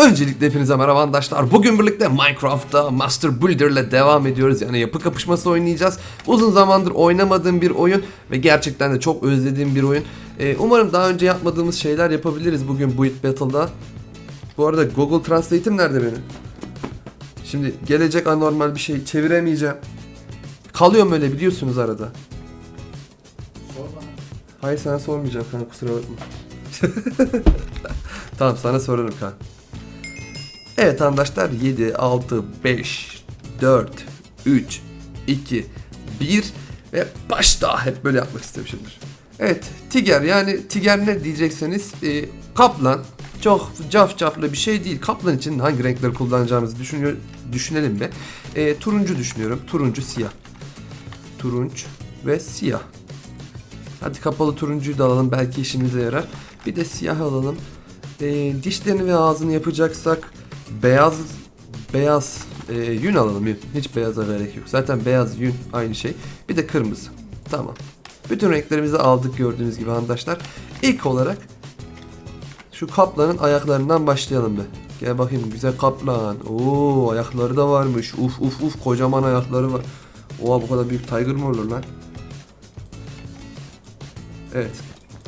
Öncelikle hepinize merhaba arkadaşlar. Bugün birlikte Minecraft'ta Master Builder ile devam ediyoruz. Yani yapı kapışması oynayacağız. Uzun zamandır oynamadığım bir oyun ve gerçekten de çok özlediğim bir oyun. Ee, umarım daha önce yapmadığımız şeyler yapabiliriz bugün Build Battle'da. Bu arada Google Translate'im nerede benim? Şimdi gelecek anormal bir şey çeviremeyeceğim. Kalıyorum öyle biliyorsunuz arada. Hayır sana sormayacağım kanka kusura bakma. tamam sana sorarım kanka. Evet arkadaşlar 7, 6, 5, 4, 3, 2, 1 ve başta hep böyle yapmak istemişimdir. Evet Tiger yani Tiger ne diyecekseniz e, kaplan çok caf caflı bir şey değil. Kaplan için hangi renkleri kullanacağımızı düşünüyor, düşünelim mi? E, turuncu düşünüyorum. Turuncu siyah. Turunç ve siyah. Hadi kapalı turuncuyu da alalım belki işimize yarar. Bir de siyah alalım. E, dişlerini ve ağzını yapacaksak beyaz beyaz e, yün alalım yün. Hiç beyaza gerek yok. Zaten beyaz yün aynı şey. Bir de kırmızı. Tamam. Bütün renklerimizi aldık gördüğünüz gibi arkadaşlar. İlk olarak şu kaplanın ayaklarından başlayalım be. Gel bakayım güzel kaplan. Oo ayakları da varmış. Uf uf uf kocaman ayakları var. Oha bu kadar büyük tiger mı olur lan? Evet.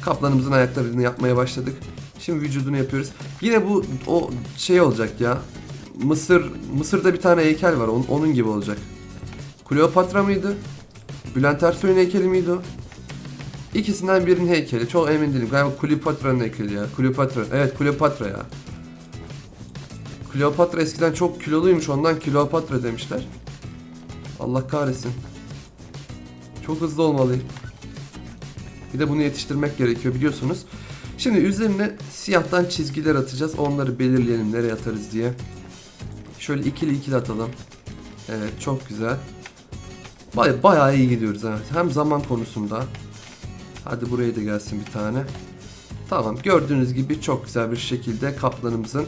Kaplanımızın ayaklarını yapmaya başladık. Şimdi vücudunu yapıyoruz. Yine bu o şey olacak ya. Mısır Mısır'da bir tane heykel var. Onun, onun gibi olacak. Kleopatra mıydı? Bülent Ersoy'un heykeli miydi o? İkisinden birinin heykeli. Çok emin değilim. Galiba Kleopatra'nın heykeli ya. Kleopatra. Evet Kleopatra ya. Kleopatra eskiden çok kiloluymuş. Ondan Kleopatra demişler. Allah kahretsin. Çok hızlı olmalıyım. Bir de bunu yetiştirmek gerekiyor biliyorsunuz. Şimdi üzerine siyahtan çizgiler atacağız. Onları belirleyelim nereye atarız diye. Şöyle ikili ikili atalım. Evet çok güzel. Baya, bayağı iyi gidiyoruz evet. Hem zaman konusunda. Hadi buraya da gelsin bir tane. Tamam gördüğünüz gibi çok güzel bir şekilde kaplanımızın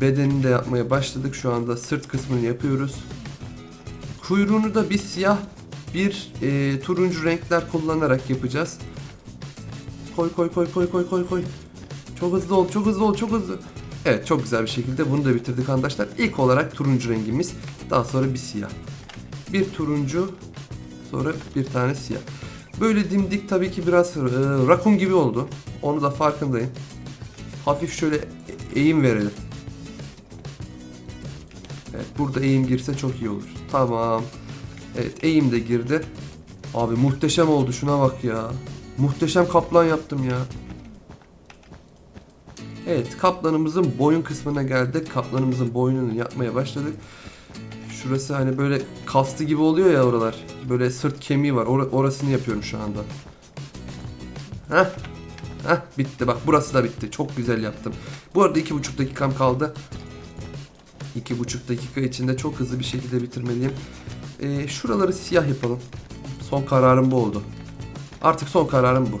bedenini de yapmaya başladık. Şu anda sırt kısmını yapıyoruz. Kuyruğunu da bir siyah bir e, turuncu renkler kullanarak yapacağız. Koy koy koy koy koy koy koy. Çok hızlı ol, çok hızlı ol, çok hızlı. Evet, çok güzel bir şekilde bunu da bitirdik arkadaşlar. İlk olarak turuncu rengimiz, daha sonra bir siyah. Bir turuncu, sonra bir tane siyah. Böyle dimdik tabii ki biraz e, rakun gibi oldu. Onu da farkındayım. Hafif şöyle eğim verelim. Evet, burada eğim girse çok iyi olur. Tamam. Evet, eğim de girdi. Abi muhteşem oldu şuna bak ya. Muhteşem kaplan yaptım ya. Evet kaplanımızın boyun kısmına geldik. Kaplanımızın boynunu yapmaya başladık. Şurası hani böyle kastı gibi oluyor ya oralar. Böyle sırt kemiği var. Or- orasını yapıyorum şu anda. Heh. Heh bitti bak burası da bitti. Çok güzel yaptım. Bu arada iki buçuk dakikam kaldı. İki buçuk dakika içinde çok hızlı bir şekilde bitirmeliyim. Ee, şuraları siyah yapalım. Son kararım bu oldu. Artık son kararım bu.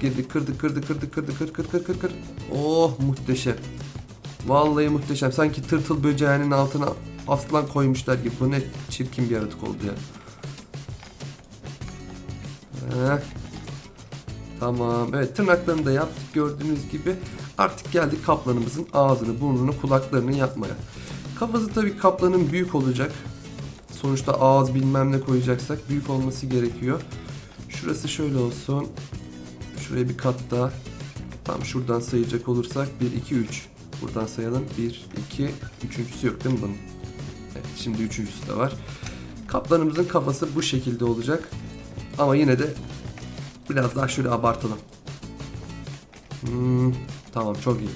Girdik kırdık kırdık kırdık kırdık kır kır kır kır kır. Oh muhteşem. Vallahi muhteşem. Sanki tırtıl böceğinin altına aslan koymuşlar gibi. Bu ne çirkin bir yaratık oldu ya. Heh. Tamam. Evet tırnaklarını da yaptık gördüğünüz gibi. Artık geldik kaplanımızın ağzını, burnunu, kulaklarını yapmaya. Kafası tabii kaplanın büyük olacak. Sonuçta ağız bilmem ne koyacaksak büyük olması gerekiyor. Şurası şöyle olsun. Şuraya bir kat daha. Tam şuradan sayacak olursak 1, 2, 3. Buradan sayalım. 1, 2, üçüncüsü yok değil mi bunun? Evet şimdi üçüncüsü de var. Kaplanımızın kafası bu şekilde olacak. Ama yine de biraz daha şöyle abartalım. Hmm, tamam çok iyi.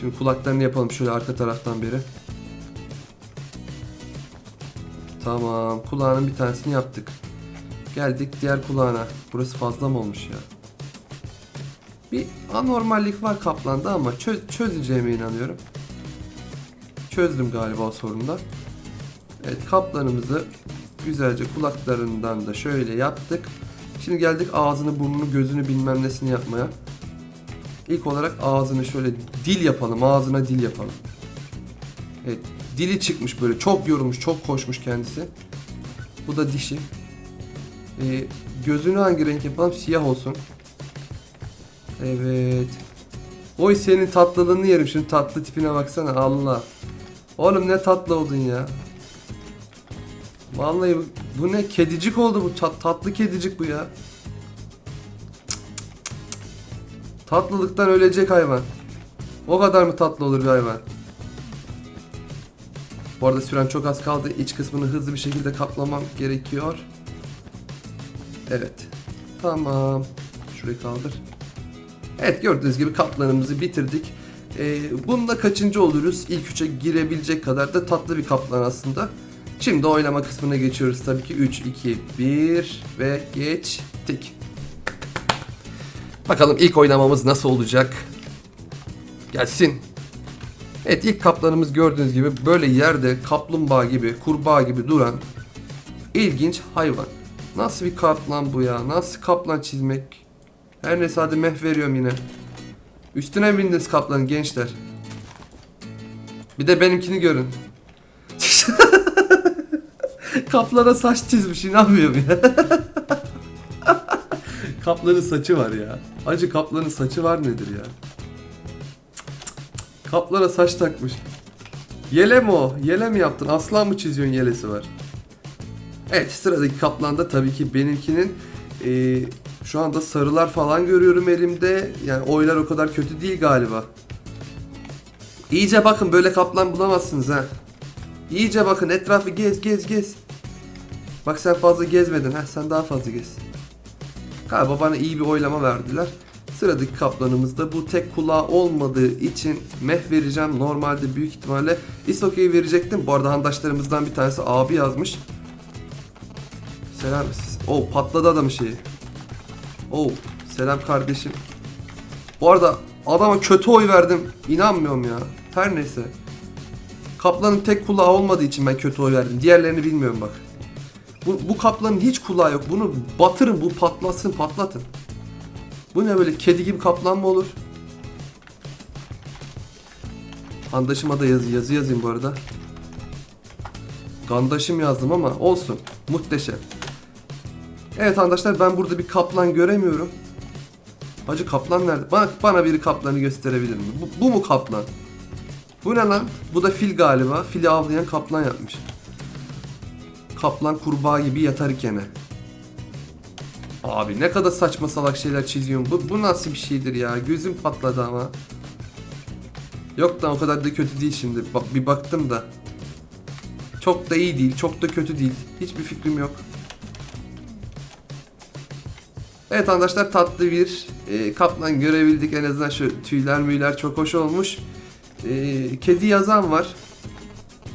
Şimdi kulaklarını yapalım şöyle arka taraftan beri. Tamam kulağının bir tanesini yaptık. Geldik diğer kulağına. Burası fazla mı olmuş ya? Bir anormallik var kaplanda ama çö- çözeceğime inanıyorum. Çözdüm galiba o sorunu da. Evet kaplanımızı güzelce kulaklarından da şöyle yaptık. Şimdi geldik ağzını, burnunu, gözünü bilmem nesini yapmaya. İlk olarak ağzını şöyle dil yapalım. Ağzına dil yapalım. Evet dili çıkmış böyle çok yorulmuş, çok koşmuş kendisi. Bu da dişi. Ee, gözünü hangi renk yapalım? Siyah olsun. Evet. Oy senin tatlılığını yerim. Şunun tatlı tipine baksana Allah. Oğlum ne tatlı oldun ya. Vallahi bu, bu ne kedicik oldu bu tat, tatlı kedicik bu ya. Tatlılıktan ölecek hayvan. O kadar mı tatlı olur bir hayvan? Bu arada süren çok az kaldı. İç kısmını hızlı bir şekilde kaplamam gerekiyor. Evet. Tamam. Şurayı kaldır. Evet gördüğünüz gibi kaplanımızı bitirdik. Ee, bunda kaçıncı oluruz? İlk üçe girebilecek kadar da tatlı bir kaplan aslında. Şimdi oynama kısmına geçiyoruz tabii ki. 3, 2, 1 ve geçtik. Bakalım ilk oynamamız nasıl olacak? Gelsin. Evet ilk kaplanımız gördüğünüz gibi böyle yerde kaplumbağa gibi, kurbağa gibi duran ilginç hayvan. Nasıl bir kaplan bu ya? Nasıl kaplan çizmek? Her neyse hadi meh veriyorum yine. Üstüne bindiniz kaplanın gençler. Bir de benimkini görün. Kaplana saç çizmiş inanmıyorum ya. Kaplanın saçı var ya. Acı kaplanın saçı var nedir ya? Kaplana saç takmış. Yele mi o? Yele mi yaptın? Aslan mı çiziyorsun yelesi var? Evet sıradaki kaplanda tabii ki benimkinin eee, şu anda sarılar falan görüyorum elimde. Yani oylar o kadar kötü değil galiba. İyice bakın böyle kaplan bulamazsınız ha. İyice bakın etrafı gez gez gez. Bak sen fazla gezmedin ha sen daha fazla gez. Galiba bana iyi bir oylama verdiler. Sıradaki kaplanımızda bu tek kulağı olmadığı için meh vereceğim. Normalde büyük ihtimalle isokey verecektim. Bu arada handaşlarımızdan bir tanesi abi yazmış. Selam. O patladı adamın şeyi. O selam kardeşim. Bu arada adama kötü oy verdim. İnanmıyorum ya. Her neyse. Kaplanın tek kulağı olmadığı için ben kötü oy verdim. Diğerlerini bilmiyorum bak. Bu, bu kaplanın hiç kulağı yok. Bunu batırın, bu patlasın, patlatın. Bu ne böyle kedi gibi kaplan mı olur? Handaşıma da yazı, yazı yazayım bu arada. Gandaşım yazdım ama olsun. Muhteşem. Evet arkadaşlar ben burada bir kaplan göremiyorum. Hacı kaplan nerede? Bana, bana biri kaplanı gösterebilir mi? Bu, bu mu kaplan? Bu ne lan? Bu da fil galiba. Fili avlayan kaplan yapmış. Kaplan kurbağa gibi yatarken. Abi ne kadar saçma salak şeyler çiziyorsun. Bu, bu nasıl bir şeydir ya? Gözüm patladı ama. Yok da o kadar da kötü değil şimdi. Bak, bir baktım da. Çok da iyi değil, çok da kötü değil. Hiçbir fikrim yok. Evet arkadaşlar tatlı bir e, kaplan görebildik. En azından şu tüyler müyler çok hoş olmuş. E, kedi yazan var.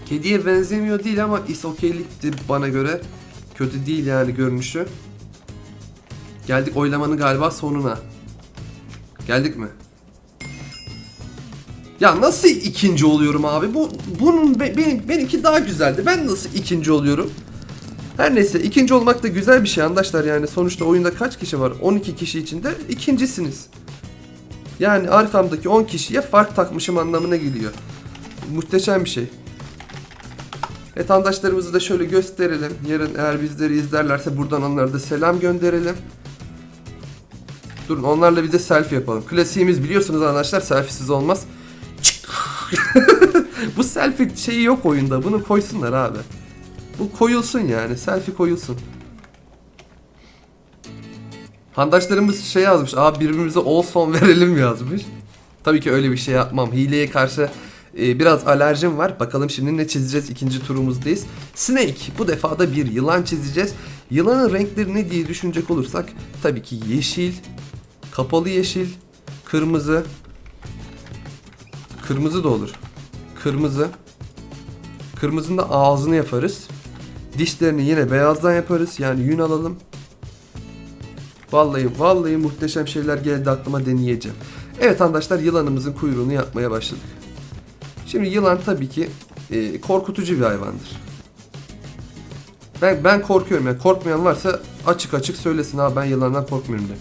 Kediye benzemiyor değil ama isokeyliktir bana göre. Kötü değil yani görünüşü. Geldik oylamanın galiba sonuna. Geldik mi? Ya nasıl ikinci oluyorum abi? Bu bunun be- benim benimki daha güzeldi. Ben nasıl ikinci oluyorum? Her neyse ikinci olmak da güzel bir şey arkadaşlar yani sonuçta oyunda kaç kişi var? 12 kişi içinde ikincisiniz. Yani arkamdaki 10 kişiye fark takmışım anlamına geliyor. Muhteşem bir şey. Evet arkadaşlarımızı da şöyle gösterelim. Yarın eğer bizleri izlerlerse buradan onlara da selam gönderelim. Durun onlarla bir de selfie yapalım. Klasiğimiz biliyorsunuz arkadaşlar selfiesiz olmaz. Bu selfie şeyi yok oyunda. Bunu koysunlar abi. Bu koyulsun yani. Selfie koyulsun. Handaşlarımız şey yazmış. Abi birbirimize all son verelim yazmış. Tabii ki öyle bir şey yapmam. Hileye karşı e, biraz alerjim var. Bakalım şimdi ne çizeceğiz? İkinci turumuzdayız. Snake. Bu defa da bir yılan çizeceğiz. Yılanın renkleri ne diye düşünecek olursak tabii ki yeşil, kapalı yeşil, kırmızı, kırmızı da olur. Kırmızı. Kırmızının da ağzını yaparız. Dişlerini yine beyazdan yaparız. Yani yün alalım. Vallahi vallahi muhteşem şeyler geldi aklıma deneyeceğim. Evet arkadaşlar yılanımızın kuyruğunu yapmaya başladık. Şimdi yılan tabii ki e, korkutucu bir hayvandır. Ben ben korkuyorum yani korkmayan varsa açık açık söylesin abi ben yılandan korkmuyorum de.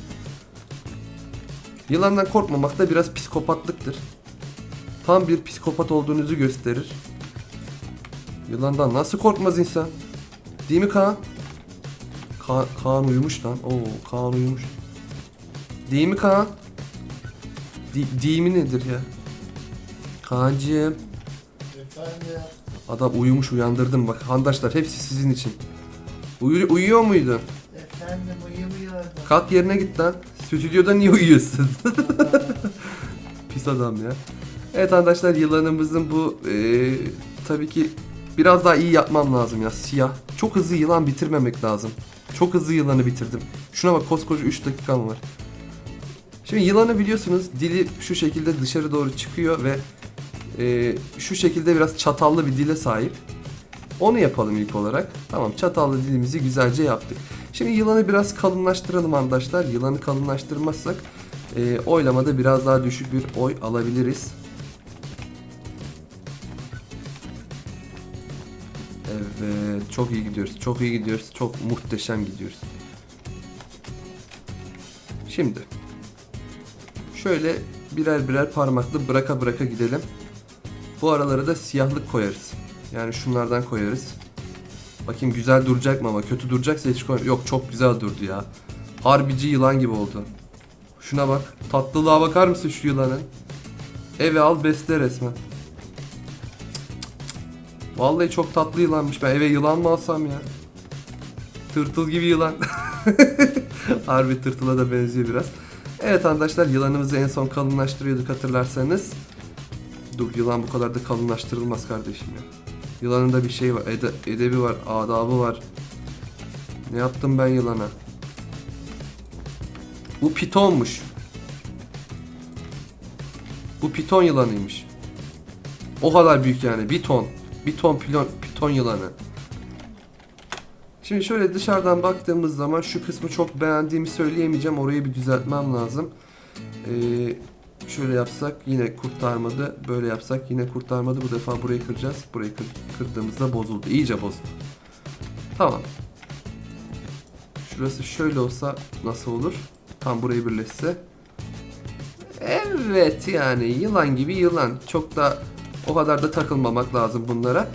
Yılandan korkmamak da biraz psikopatlıktır. Tam bir psikopat olduğunuzu gösterir. Yılandan nasıl korkmaz insan? Değil mi Kaan? Ka Kaan uyumuş lan. Oo Kaan uyumuş. Değil mi Kaan? Di- Dimi nedir ya? Kaan'cığım. Efendim, Adam uyumuş uyandırdım bak. Handaşlar hepsi sizin için. Uyu- uyuyor muydun? efendim uyumuyordum. Kalk yerine git lan. Stüdyoda niye uyuyorsun? Pis adam ya. Evet arkadaşlar yılanımızın bu eee, tabii ki biraz daha iyi yapmam lazım ya siyah. Çok hızlı yılan bitirmemek lazım. Çok hızlı yılanı bitirdim. Şuna bak koskoca 3 dakikam var. Şimdi yılanı biliyorsunuz dili şu şekilde dışarı doğru çıkıyor ve eee, şu şekilde biraz çatallı bir dile sahip. Onu yapalım ilk olarak. Tamam çatallı dilimizi güzelce yaptık. Şimdi yılanı biraz kalınlaştıralım arkadaşlar. Yılanı kalınlaştırmazsak e, oylamada biraz daha düşük bir oy alabiliriz. Evet çok iyi gidiyoruz. Çok iyi gidiyoruz. Çok muhteşem gidiyoruz. Şimdi şöyle birer birer parmaklı bıraka bıraka gidelim. Bu aralara da siyahlık koyarız. Yani şunlardan koyarız. Bakayım güzel duracak mı ama kötü duracaksa hiç koy. Yok çok güzel durdu ya. Harbici yılan gibi oldu. Şuna bak. Tatlılığa bakar mısın şu yılanın? Eve al besle resmen. Vallahi çok tatlı yılanmış. Ben eve yılan mı alsam ya? Tırtıl gibi yılan. Harbi tırtıla da benziyor biraz. Evet arkadaşlar yılanımızı en son kalınlaştırıyorduk hatırlarsanız. Dur yılan bu kadar da kalınlaştırılmaz kardeşim ya. Yılanın da bir şey var. ede- edebi var. Adabı var. Ne yaptım ben yılana? Bu pitonmuş. Bu piton yılanıymış. O kadar büyük yani. Bir ton. Bir ton pilon, piton yılanı. Şimdi şöyle dışarıdan baktığımız zaman şu kısmı çok beğendiğimi söyleyemeyeceğim. Orayı bir düzeltmem lazım. Ee, şöyle yapsak yine kurtarmadı. Böyle yapsak yine kurtarmadı. Bu defa burayı kıracağız. Burayı kır- kırdığımızda bozuldu. İyice bozuldu. Tamam. Şurası şöyle olsa nasıl olur? Tam burayı birleşse. Evet yani yılan gibi yılan. Çok da o kadar da takılmamak lazım bunlara.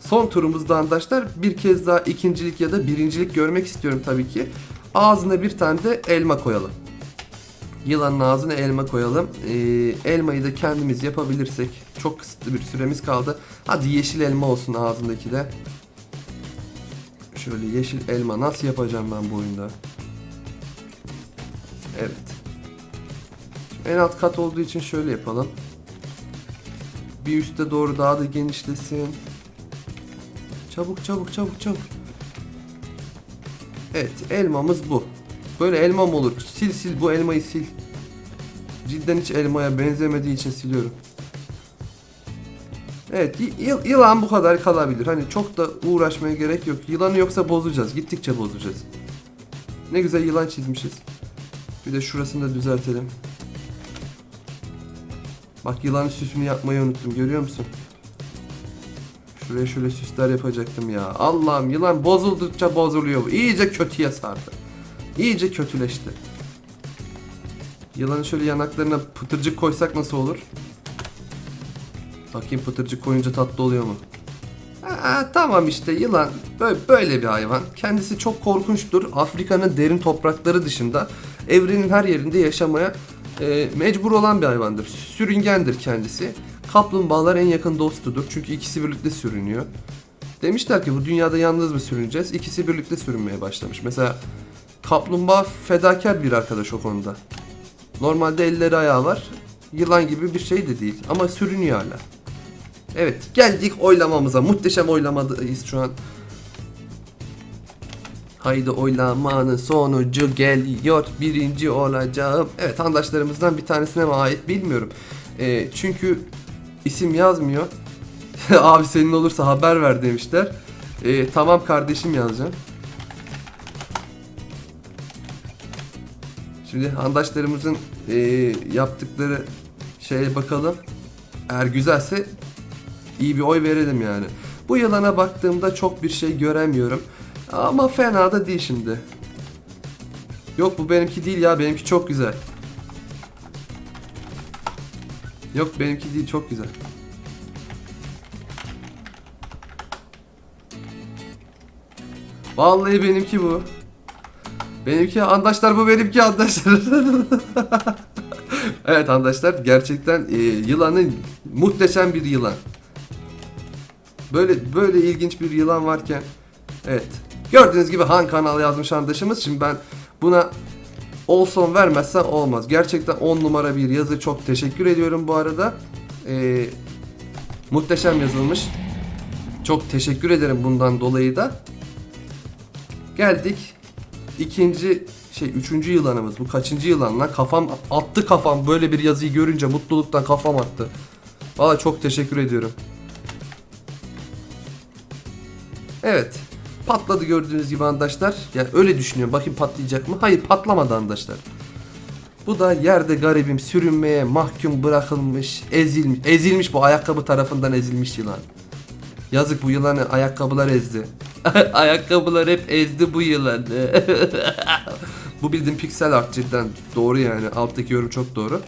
Son turumuzda arkadaşlar bir kez daha ikincilik ya da birincilik görmek istiyorum tabii ki. Ağzına bir tane de elma koyalım. Yılanın ağzına elma koyalım. Ee, elmayı da kendimiz yapabilirsek çok kısıtlı bir süremiz kaldı. Hadi yeşil elma olsun ağzındaki de. Şöyle yeşil elma nasıl yapacağım ben bu oyunda? Evet. En alt kat olduğu için şöyle yapalım. Bir üste doğru daha da genişlesin. Çabuk çabuk çabuk çabuk. Evet elmamız bu. Böyle elma mı olur? Sil sil bu elmayı sil. Cidden hiç elmaya benzemediği için siliyorum. Evet yılan bu kadar kalabilir. Hani çok da uğraşmaya gerek yok. Yılanı yoksa bozacağız. Gittikçe bozacağız. Ne güzel yılan çizmişiz. Bir de şurasını da düzeltelim. Bak yılanın süsünü yapmayı unuttum. Görüyor musun? Şuraya şöyle süsler yapacaktım ya. Allah'ım yılan bozuldukça bozuluyor. İyice kötüye sardı. İyice kötüleşti. Yılanın şöyle yanaklarına pıtırcık koysak nasıl olur? Bakayım pıtırcık koyunca tatlı oluyor mu? Aa, tamam işte yılan böyle, böyle bir hayvan. Kendisi çok korkunçtur. Afrika'nın derin toprakları dışında evrenin her yerinde yaşamaya e, mecbur olan bir hayvandır. Sürüngendir kendisi. Kaplumbağalar en yakın dostudur. Çünkü ikisi birlikte sürünüyor. Demişler ki bu dünyada yalnız mı sürüneceğiz? İkisi birlikte sürünmeye başlamış. Mesela kaplumbağa fedakar bir arkadaş o konuda. Normalde elleri ayağı var. Yılan gibi bir şey de değil ama sürünüyor hala. Evet geldik oylamamıza. Muhteşem oylamadayız şu an. Haydi oylamanın sonucu geliyor. Birinci olacağım. Evet arkadaşlarımızdan bir tanesine mi ait bilmiyorum. Ee, çünkü isim yazmıyor. Abi senin olursa haber ver demişler. Ee, tamam kardeşim yazacağım. Şimdi handaşlarımızın e, yaptıkları şeye bakalım. Eğer güzelse iyi bir oy verelim yani. Bu yılana baktığımda çok bir şey göremiyorum. Ama fena da değil şimdi. Yok bu benimki değil ya benimki çok güzel. Yok benimki değil çok güzel. Vallahi benimki bu. Benimki arkadaşlar bu benimki arkadaşlar. Evet arkadaşlar gerçekten e, yılanın muhteşem bir yılan. Böyle böyle ilginç bir yılan varken evet. Gördüğünüz gibi Han kanal yazmış arkadaşımız. Şimdi ben buna olson vermezsen olmaz. Gerçekten 10 numara bir yazı. Çok teşekkür ediyorum bu arada. E, muhteşem yazılmış. Çok teşekkür ederim bundan dolayı da. Geldik ikinci şey üçüncü yılanımız. Bu kaçıncı yılan lan? Kafam attı kafam. Böyle bir yazıyı görünce mutluluktan kafam attı. Valla çok teşekkür ediyorum. Evet. Patladı gördüğünüz gibi arkadaşlar. Yani öyle düşünüyorum. Bakayım patlayacak mı? Hayır patlamadı arkadaşlar. Bu da yerde garibim sürünmeye mahkum bırakılmış, ezilmiş. Ezilmiş bu ayakkabı tarafından ezilmiş yılan. Yazık bu yılanı ayakkabılar ezdi. ayakkabılar hep ezdi bu yılanı. bu bildiğin piksel art cidden doğru yani. Alttaki yorum çok doğru.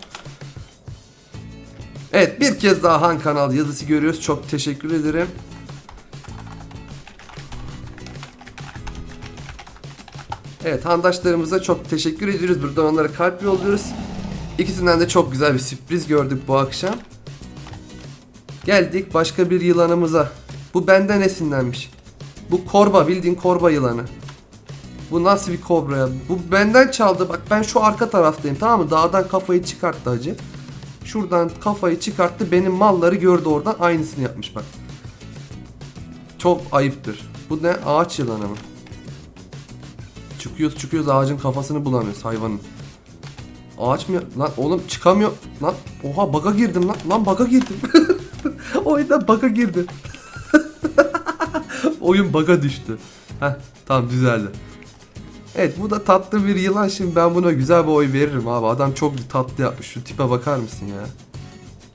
Evet bir kez daha Han kanal yazısı görüyoruz. Çok teşekkür ederim. Evet handaşlarımıza çok teşekkür ediyoruz. Buradan onlara kalp yolluyoruz. İkisinden de çok güzel bir sürpriz gördük bu akşam. Geldik başka bir yılanımıza. Bu benden esinlenmiş. Bu korba bildiğin korba yılanı. Bu nasıl bir kobra ya? Bu benden çaldı. Bak ben şu arka taraftayım tamam mı? Dağdan kafayı çıkarttı hacı. Şuradan kafayı çıkarttı. Benim malları gördü oradan. Aynısını yapmış bak. Çok ayıptır. Bu ne? Ağaç yılanı mı? Çıkıyoruz çıkıyoruz ağacın kafasını bulamıyoruz hayvanın. Ağaç mı? Lan oğlum çıkamıyor. Lan oha baga girdim lan. Lan baga girdim. Oyunda baga girdim. Oyun baga düştü. Heh tamam düzeldi. Evet bu da tatlı bir yılan şimdi ben buna güzel bir oy veririm abi. Adam çok tatlı yapmış. Şu tipe bakar mısın ya?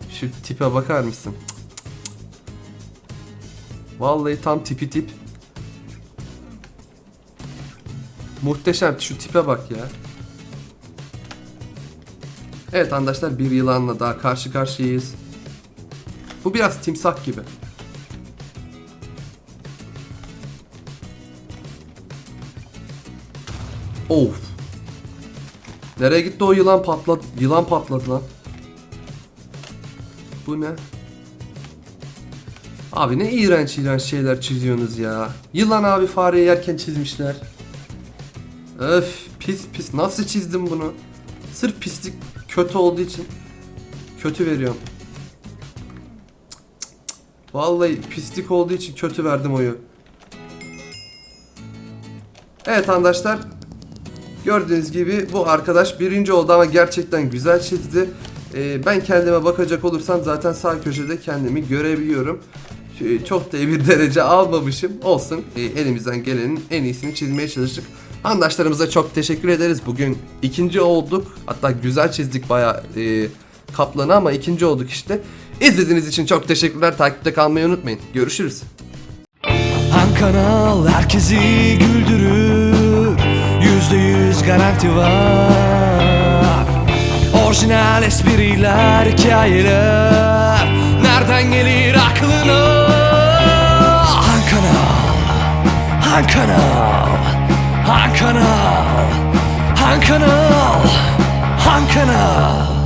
Şu tipe bakar mısın? Cık, cık, cık. Vallahi tam tipi tip. Muhteşem şu tipe bak ya. Evet arkadaşlar bir yılanla daha karşı karşıyayız. Bu biraz timsah gibi. Of. Nereye gitti o yılan patladı? Yılan patladı lan. Bu ne? Abi ne iğrenç iğrenç şeyler çiziyorsunuz ya. Yılan abi fareyi yerken çizmişler. Öf pis pis nasıl çizdim bunu? Sırf pislik kötü olduğu için kötü veriyorum. Vallahi pislik olduğu için kötü verdim oyu. Evet arkadaşlar Gördüğünüz gibi bu arkadaş birinci oldu ama gerçekten güzel çizdi. Ee, ben kendime bakacak olursam zaten sağ köşede kendimi görebiliyorum. Ee, Çok da bir derece almamışım. Olsun Ee, elimizden gelenin en iyisini çizmeye çalıştık. Arkadaşlarımıza çok teşekkür ederiz. Bugün ikinci olduk. Hatta güzel çizdik bayağı e, kaplanı ama ikinci olduk işte. İzlediğiniz için çok teşekkürler. Takipte kalmayı unutmayın. Görüşürüz. Han kanal herkesi güldürür Yüzde yüz garanti var Orijinal espriler, hikayeler Nereden gelir aklına Han kanal Han kanal Han kanal Han Han